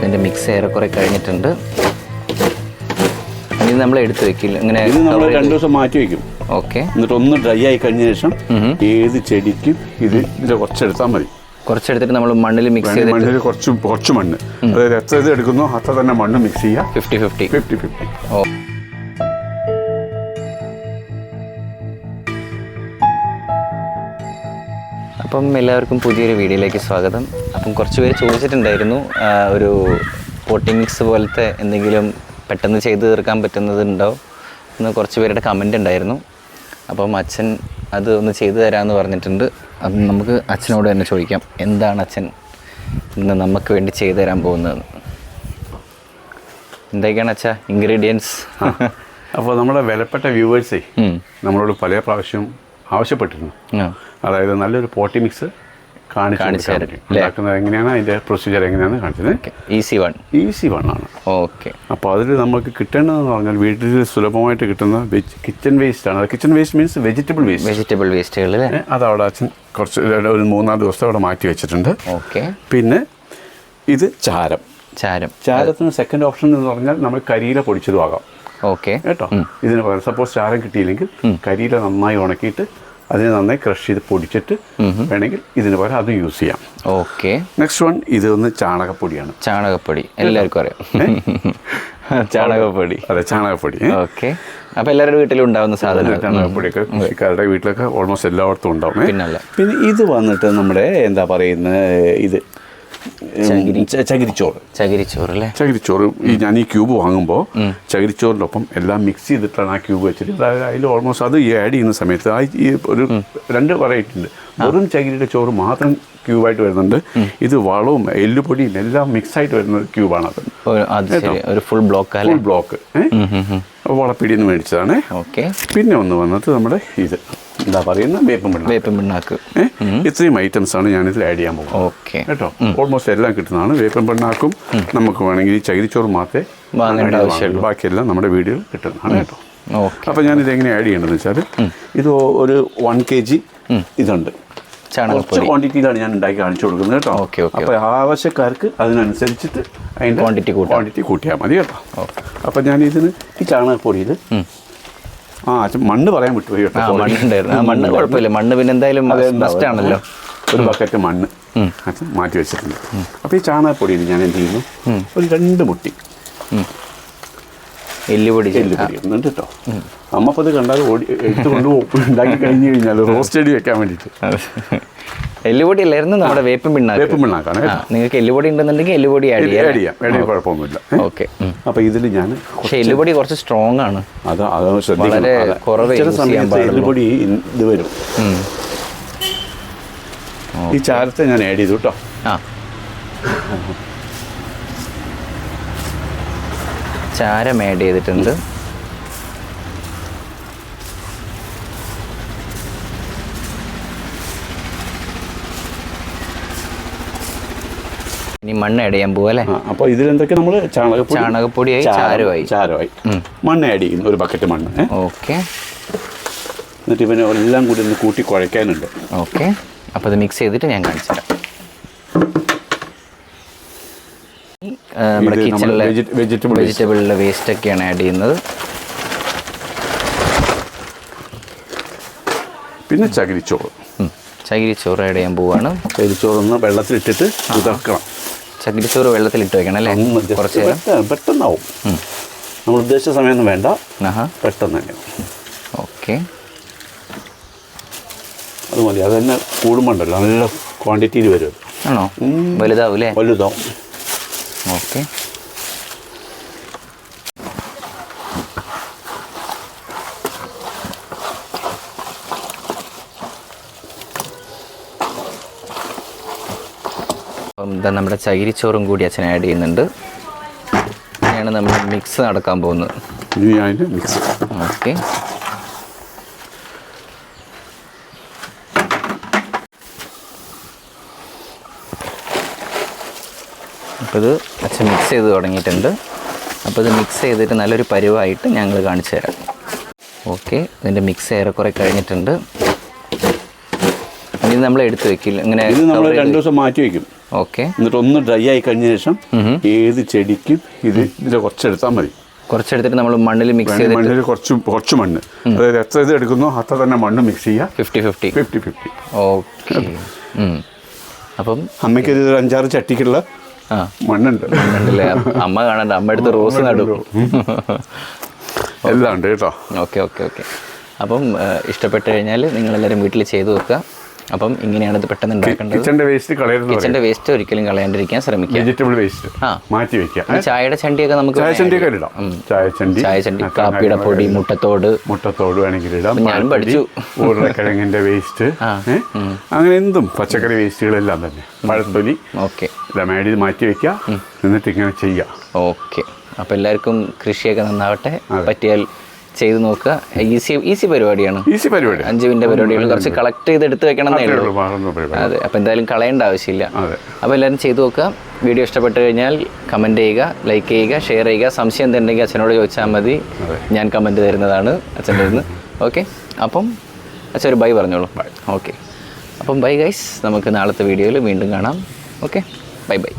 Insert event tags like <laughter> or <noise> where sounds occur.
ഇതിന്റെ മിക്സ് ഏറെക്കുറെ കഴിഞ്ഞിട്ടുണ്ട്. ഇനി നമ്മൾ എടുത്തു വെക്കില്ല. ഇങ്ങനെ നമ്മൾ രണ്ടു ദിവസം മാറ്റി വെക്കും. ഓക്കെ എന്നിട്ട് ഒന്ന് ഡ്രൈ ആയി കഴിഞ്ഞ ശേഷം ഏത് ചെടിക്കും ഇത് ഇതിൽ കുറച്ചെടുത്താൽ മതി. കുറച്ചെടുത്തിട്ട് നമ്മൾ മണ്ണിൽ മിക്സ് ചെയ്ത് മണ്ണിൽ കുറച്ച് കുറച്ച് മണ്ണ്. അതായത് എത്ര ഇത് എടുക്കുന്നു അത്ര തന്നെ മണ്ണ് മിക്സ് ചെയ്യുക. ഫിഫ്റ്റി ഫിഫ്റ്റി ഫിഫ്റ്റി ഫിഫ്റ്റി ഓ. അപ്പം എല്ലാവർക്കും പുതിയൊരു വീഡിയോയിലേക്ക് സ്വാഗതം. അപ്പം കുറച്ച് പേര് ചോദിച്ചിട്ടുണ്ടായിരുന്നു ഒരു പോട്ടി മിക്സ് പോലത്തെ എന്തെങ്കിലും പെട്ടെന്ന് ചെയ്ത് തീർക്കാൻ പറ്റുന്നതുണ്ടോ എന്ന് കുറച്ച് പേരുടെ കമന്റ് ഉണ്ടായിരുന്നു. അപ്പം അച്ഛൻ അത് ഒന്ന് ചെയ്തു തരാമെന്ന് പറഞ്ഞിട്ടുണ്ട്. അപ്പം നമുക്ക് അച്ഛനോട് തന്നെ ചോദിക്കാം എന്താണ് അച്ഛൻ ഇന്ന് നമുക്ക് വേണ്ടി ചെയ്തു തരാൻ പോകുന്നത്? എന്തൊക്കെയാണ് അച്ഛാ ഇൻഗ്രീഡിയൻസ് അപ്പോൾ നമ്മുടെ വിലപ്പെട്ട വ്യൂവേഴ്സേ നമ്മളോട് പല പ്രാവശ്യം ആവശ്യപ്പെട്ടിരുന്നു. അതായത് നല്ലൊരു പോട്ടി മിക്സ് കാണിച്ചു. ഉണ്ടാക്കുന്നത് എങ്ങനെയാണ്? അതിന്റെ പ്രൊസീജിയർ എങ്ങനെയാണ് കാണിച്ചത്? ഈസി വൺ ഈസി വണ്ണാണ് ഓക്കെ. അപ്പോൾ അതിൽ നമുക്ക് കിട്ടേണ്ടതെന്ന് പറഞ്ഞാൽ വീട്ടിൽ സുലഭമായിട്ട് കിട്ടുന്ന കിച്ചൺ വേസ്റ്റ് ആണ്. Kitchen waste means vegetable waste vegetable വേസ്റ്റുകൾ അത് അവിടെ അച്ഛൻ കുറച്ച് ഒരു മൂന്നാൽ ദിവസത്തെ അവിടെ മാറ്റി വെച്ചിട്ടുണ്ട്. ഓക്കെ. പിന്നെ ഇത് ചാരം. ചാരം. ചാരത്തിന് സെക്കൻഡ് ഓപ്ഷൻ എന്ന് പറഞ്ഞാൽ നമ്മൾ കരിയില പൊടിച്ചതുമാകാം ഓക്കെ. കേട്ടോ? ഇതിന് പകരം സപ്പോസ് ചാരം കിട്ടിയില്ലെങ്കിൽ കരിയില നന്നായി ഉണക്കിയിട്ട് അതിനെ നന്നായി ക്രഷ് ചെയ്ത് പൊടിച്ചിട്ട് വേണമെങ്കിൽ ഇതിന് പകരം അതും യൂസ് ചെയ്യാം. ഓക്കെ. നെക്സ്റ്റ് വൺ ഇത് ഒന്ന് ചാണകപ്പൊടിയാണ്. ചാണകപ്പൊടി. എല്ലാവർക്കും അറിയാം. ചാണകപ്പൊടി. അതെ ചാണകപ്പൊടി? ഓക്കെ. അപ്പൊ എല്ലാവരുടെ വീട്ടിലും ഉണ്ടാവുന്ന സാധനം ചാണകപ്പൊടിയൊക്കെ കൃഷിക്കാരുടെ വീട്ടിലൊക്കെ ഓൾമോസ്റ്റ് എല്ലായിടത്തും ഉണ്ടാവും പിന്നല്ല. പിന്നെ ഇത് വന്നിട്ട് നമ്മുടെ എന്താ പറയുന്ന ഇത് ചകിരിച്ചോറ് ചകിരിച്ചോറ്. അല്ലേ ചകിരിച്ചോറ്. ഈ ഞാൻ ഈ ക്യൂബ് വാങ്ങുമ്പോൾ ചകിരിച്ചോറിന്റെ ഒപ്പം എല്ലാം മിക്സ് ചെയ്തിട്ടാണ് ആ ക്യൂബ് വെച്ചിട്ട് അതായത് അതിൽ ഓൾമോസ്റ്റ് അത് ആഡ് ചെയ്യുന്ന സമയത്ത് ആ ഈ ഒരു രണ്ട് വെറൈറ്റി ഉണ്ട്. വെറും ചകിരിയുടെ ചോറ് മാത്രം ക്യൂബായിട്ട് വരുന്നുണ്ട്. ഇത് വളവും എല്ലുപൊടിയും എല്ലാം മിക്സ് ആയിട്ട് വരുന്ന ക്യൂബാണ് അത് ഒരു ഫുൾ ബ്ലോക്ക് ഫുൾ ബ്ലോക്ക് വളപ്പിടിയിൽ നിന്ന് മേടിച്ചതാണ്. ഓക്കെ പിന്നെ ഒന്ന് വന്നത് നമ്മുടെ ഇത്. എന്താ പറയുന്ന? വേപ്പും പിണ്ണാക്ക്. ഇത്രയും ഐറ്റംസ് ആണ് ഞാനിതിൽ ആഡ് ചെയ്യാൻ പോകുന്നത്. ഓക്കെ. കേട്ടോ? ഓൾമോസ്റ്റ് എല്ലാം കിട്ടുന്നതാണ്. വേപ്പൻ പിണ്ണാക്കും നമുക്ക് വേണമെങ്കിൽ ഈ ചകിരിച്ചോറ് മാത്രമേ വാങ്ങേണ്ട. ബാക്കിയെല്ലാം നമ്മുടെ വീഡിയോ കിട്ടുന്നതാണ് കേട്ടോ. അപ്പോൾ ഞാൻ ഇത് എങ്ങനെ ആഡ് ചെയ്യേണ്ടതെന്ന് വെച്ചാൽ ഇത് ഒരു വൺ കെ ജി ഇതുണ്ട്. കുറച്ച് ക്വാണ്ടിറ്റിയിലാണ് ഞാൻ ഉണ്ടാക്കി കാണിച്ചു കൊടുക്കുന്നത് കേട്ടോ. അപ്പോൾ ആവശ്യക്കാർക്ക് അതിനനുസരിച്ചിട്ട് അതിന്റെ ക്വാണ്ടിറ്റി. ക്വാണ്ടിറ്റി കൂട്ടിയാൽ മതി കേട്ടോ. അപ്പോൾ ഞാൻ ഇതിന് ഈ ചാണകപ്പൊടിയിൽ ആ അച്ഛൻ മണ്ണ് പറയാൻ വിട്ടുപോയി കേട്ടോ ആ sorry. മണ്ണുണ്ടായിരുന്നു. ആ മണ്ണ് കുഴപ്പമില്ല. മണ്ണ് പിന്നെ എന്തായാലും മസ്റ്റ് ആണല്ലോ. ഒരു ബക്കറ്റ് മണ്ണ് അച്ഛൻ മാറ്റി വെച്ചിട്ടുണ്ട്. അപ്പോൾ ഈ ചാണകപ്പൊടിയിൽ ഞാൻ എന്ത് ചെയ്യുന്നു? ഒരു രണ്ട് മുട്ടി. എല്ലുപൊടി എല്ലുപൊടി ഇടുന്നുണ്ട് കേട്ടോ. അമ്മ അപ്പോൾ ഇത് കണ്ടാൽ ഓടി എടുത്ത് കൊണ്ടുപോകും. ഉണ്ടാക്കി കഴിഞ്ഞു കഴിഞ്ഞാൽ റോസ്റ്റ് ചെടി വെക്കാൻ വേണ്ടിയിട്ട്. എല്ലുപൊടി അല്ലായിരുന്നു നമ്മുടെ വേപ്പ് പിണ്ണാക്ക്. വേപ്പും പിണ്ണാക്കാണ് നിങ്ങൾക്ക് എല്ലുപൊടി ഉണ്ടെന്നുണ്ടെങ്കിൽ എല്ലുപൊടി ആഡ് ആഡ് ചെയ്യാം ചെയ്യാം. ആഡ് ചെയ്യാൻ കുഴപ്പമൊന്നുമില്ല. ഓക്കെ അപ്പോൾ ഇതിൽ ഞാൻ പക്ഷെ എല്ലുപൊടി കുറച്ച് സ്ട്രോങ് ആണ്. അത് വളരെ കുറവ് ചില ചെയ്യാൻ സമയത്ത് എല്ലുപൊടി ഇത് വരും. ഈ ചാരത്തെ ഞാൻ ആഡ് ചെയ്തു കേട്ടോ. ആ. <laughs> ചാരം ആഡ് ചെയ്തിട്ടുണ്ട്. ഇനി മണ്ണ് ആഡ് ചെയ്യാൻ പോവല്ലേ? അപ്പൊ അപ്പോൾ ഇതിലെന്തൊക്കെ നമ്മൾ ചാണകപ്പൊടി? ചാണകപ്പൊടിയായി ചാരം- ചാരമായി ചാരമായി മണ്ണ് ആഡ് ചെയ്യുന്നു ഒരു ബക്കറ്റ് മണ്ണ്? ഓക്കെ. എന്നിട്ട് ഇവനെ എല്ലാം കൂടി ഒന്ന് കൂട്ടി കുഴയ്ക്കാനുണ്ട്. ഓക്കെ. അപ്പോൾ ഇത് മിക്സ് ചെയ്തിട്ട് ഞാൻ കാണിച്ചു തരാം നമ്മുടെ ഇത് നമ്മുടെ കിച്ചണിലെ വെജി- vegetable waste. വെജിറ്റബിളിലെ വേസ്റ്റ് ഒക്കെയാണ് ആഡ് ചെയ്യുന്നത്. പിന്നെ ചകിരിച്ചോറ്. ചകിരിച്ചോറ് ആഡ് ചെയ്യാൻ പോവാണ്. ചകിരിച്ചോറൊന്ന് വെള്ളത്തിലിട്ടിട്ട് കുതിർക്കണം ചകിരിച്ചോറ് വെള്ളത്തിലിട്ട് വെക്കണം അല്ലേ? കുറച്ച് പെട്ടെന്നാവും. നമ്മൾ ഉദ്ദേശിച്ച സമയമൊന്നും വേണ്ട. പെട്ടെന്ന് തന്നെ. ഓക്കെ. അത് മതി. അത് തന്നെ കൂടുമ്പോണ്ടല്ലോ. നല്ല ക്വാണ്ടിറ്റിയിൽ വരും. ആണോ? വലുതാവും അല്ലേ വലുതാവും. ഓക്കെ. അപ്പം ഇതാ നമ്മുടെ ചകിരിച്ചോറും കൂടി അച്ഛൻ ആഡ് ചെയ്യുന്നുണ്ട്. ഇങ്ങനെയാണ് നമ്മൾ മിക്സ് നടക്കാൻ പോകുന്നത്. ഇനി അതിന്റെ മിക്സ് ഓക്കെ. അപ്പോൾ ഇത് അച്ഛൻ മിക്സ് ചെയ്ത് തുടങ്ങിയിട്ടുണ്ട്. അപ്പോൾ ഇത് മിക്സ് ചെയ്തിട്ട് നല്ലൊരു പരുവായിട്ട് ഞങ്ങൾ കാണിച്ചു തരാം. ഓക്കെ. ഇതിന്റെ മിക്സ് ഏറെക്കുറെ കഴിഞ്ഞിട്ടുണ്ട്. ഇത് നമ്മൾ എടുത്ത് വെക്കില്ല. ഇങ്ങനെ ഇത് നമ്മൾ രണ്ട് ദിവസം മാറ്റി വെക്കും. ഓക്കെ. എന്നിട്ട് ഒന്ന് ഡ്രൈ ആയി കഴിഞ്ഞ ശേഷം ഏത് ചെടിക്കും ഇത് ഇതിൽ കുറച്ചെടുത്താൽ മതി. കുറച്ചെടുത്തിട്ട് നമ്മൾ മണ്ണിൽ മിക്സ് ചെയ്ത് മണ്ണിൽ കുറച്ച് കുറച്ച് മണ്ണ്. അതായത് എത്ര ഇത് എടുക്കുന്നോ അത്ര തന്നെ മണ്ണ് മിക്സ് ചെയ്യുക fifty fifty fifty fifty okay. അപ്പം അമ്മയ്ക്ക് ഒരു അഞ്ചാറ് ചട്ടിക്കുള്ള മണ്ണുണ്ട്. മണ്ണുണ്ടല്ലേ? അമ്മ കാണണ്ട. അമ്മ എടുത്ത് റോസ് നടും. എല്ലാം ഉണ്ട് കേട്ടോ. Okay okay okay. അപ്പം ഇഷ്ടപ്പെട്ടു ഇഷ്ടപ്പെട്ട് കഴിഞ്ഞാൽ നിങ്ങളെല്ലാവരും വീട്ടിൽ ചെയ്തു വെക്കുക. അപ്പം ഇങ്ങനെയാണ് ഇത് പെട്ടെന്ന് ഉണ്ടാക്കേണ്ടത്. കിച്ചന്റെ വേസ്റ്റ് കളയരുത് കിച്ചന്റെ വേസ്റ്റ് ഒരിക്കലും കളയാണ്ടിരിക്കാൻ ശ്രമിക്കുക. വെജിറ്റബിൾ വേസ്റ്റ് മാറ്റി വെക്കുക. ചായയുടെ ചണ്ടിയൊക്കെ നമുക്ക് ചായ ചണ്ടിയൊക്കെ ഇടാം. ചായ ചണ്ടി ചായ ചണ്ടി കാപ്പിയുടെ പൊടി മുട്ടത്തോട്. മുട്ടത്തോട് വേണമെങ്കിൽ ഇടാം. പാൽപ്പൊടി, പഠിച്ചു. ഉരുളക്കിഴങ്ങിന്റെ വേസ്റ്റ് അങ്ങനെ എന്തും പച്ചക്കറി വേസ്റ്റുകളെല്ലാം തന്നെ. മഴത്തൊലി ഓക്കെ. എല്ലാം മാറ്റി വെക്കുക. എന്നിട്ട് ഇങ്ങനെ ചെയ്യുക ഓക്കെ. അപ്പോൾ എല്ലാവർക്കും കൃഷിയൊക്കെ നന്നാവട്ടെ. പറ്റിയാൽ ചെയ്ത് നോക്കുക. ഈസി ഈസി പരിപാടിയാണ്. ഈസി പരിപാടി. അഞ്ച് മിനിറ്റ് പരിപാടികൾ കുറച്ച് കളക്ട് ചെയ്ത് എടുത്ത് വെക്കണം എന്നേ അത്രേ ഉള്ളൂ. അതെ അപ്പോൾ എന്തായാലും കളയേണ്ട ആവശ്യമില്ല. അപ്പോൾ എല്ലാവരും ചെയ്തു നോക്കുക. വീഡിയോ ഇഷ്ടപ്പെട്ട് കഴിഞ്ഞാൽ കമന്റ് ചെയ്യുക ലൈക്ക് ചെയ്യുക ഷെയർ ചെയ്യുക. സംശയം എന്തുണ്ടെങ്കിൽ അച്ഛനോട് ചോദിച്ചാൽ മതി. ഞാൻ കമന്റ് തരുന്നതാണ് അച്ഛന്റെ നിന്ന് ഓക്കെ അപ്പം അച്ഛൻ ഒരു ബൈ പറഞ്ഞോളൂ. ഓക്കെ അപ്പം ബൈ ഗൈസ് നമുക്ക് നാളത്തെ വീഡിയോയിൽ വീണ്ടും കാണാം. Okay bye bye